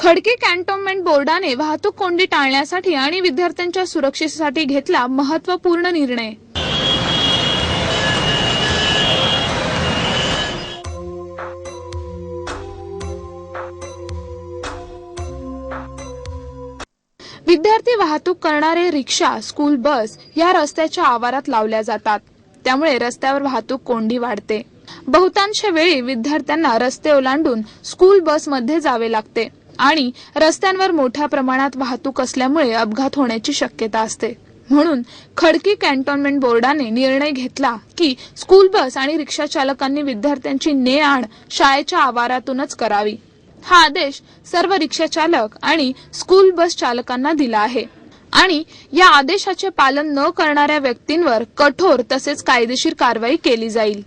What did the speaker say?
Khadke cantonment बोर्डाने वाहतूक कोंडी टाळण्यासाठी आणि विद्यार्थ्यांच्या सुरक्षेसाठी घेतला महत्त्वपूर्ण निर्णय. विद्यार्थी वाहतूक करणारे रिक्षा स्कूल बस या रस्त्याच्या आवारात लावल्या जातात. त्यामुळे रस्त्यावर वाहतूक कोंडी वाढते. बहुतांश वेळी विद्यार्थ्यांना रस्ते ओलांडून स्कूल बसमध्ये जावे लागते. आणि रस्त्यांवर मोठ्या प्रमाणात वाहतूक असल्यामुळे अपघात होण्याची शक्यता असते. म्हणून खडकी कॅन्टोन्मेंट बोर्डाने निर्णय घेतला की स्कूल बस आणि रिक्षा चालकांनी विद्यार्थ्यांची ने आण शाळेच्या आवारातूनच करावी. हा आदेश सर्व रिक्षा चालक आणि स्कूल बस चालकांना दिला आहे. आणि या आदेशाचे पालन न करणाऱ्या व्यक्तींवर कठोर तसेच कायदेशीर कारवाई केली जाईल.